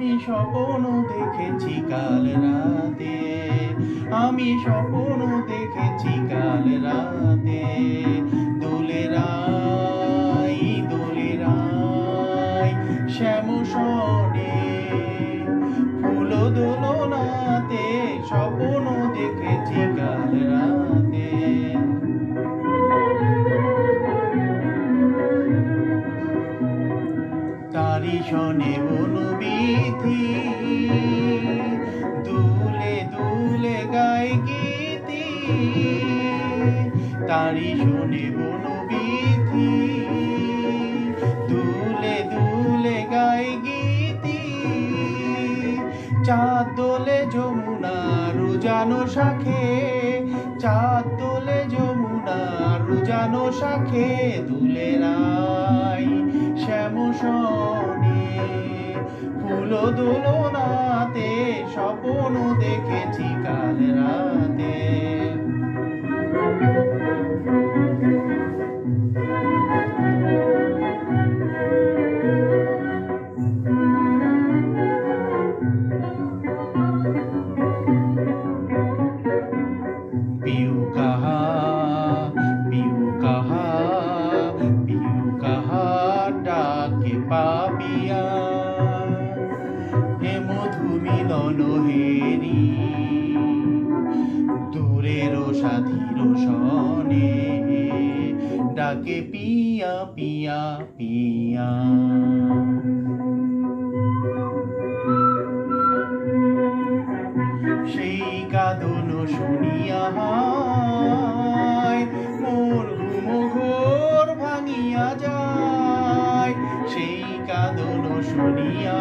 আমি স্বপ্ন দেখেছি কাল রাতে। আমি স্বপ্ন দেখেছি শনে বনবিধি দুলে দুলে গায় গীতি। তারি শনে বনবিধি দুলে দুলে গায় গীতি। চাঁদ দোলে যমুনা, রুজানো শাখে। চাঁদ দোলে যমুনা, রুজানো শাখে। দুলে রাই শ্যাম ফুল দোলনাতে স্বপ্ন দেখেছি কাল রাতে। पियू মধু মিলন হেরি দূরের সাথীর ডাকে পিয়া পিয়া পিয়া। সেই কাঁদন শুনিয়া হায়, মোর ঘুম ঘোর ভাঙিয়া যায়। সেই কাঁদন শুনিয়া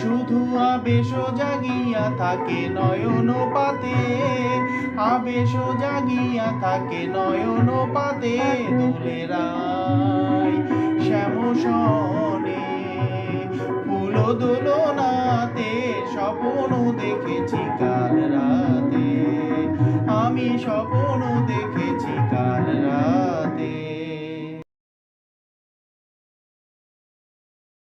শুধু আবেশ জাগিয়া থাকে নয়ন পাতে আবেশ জাগিয়া থাকে নয়ন পাতে দোলে শ্যাম সনে। ফুল দোলনাতে স্বপ্ন দেখেছি কাল রাতে। আমি স্বপ্ন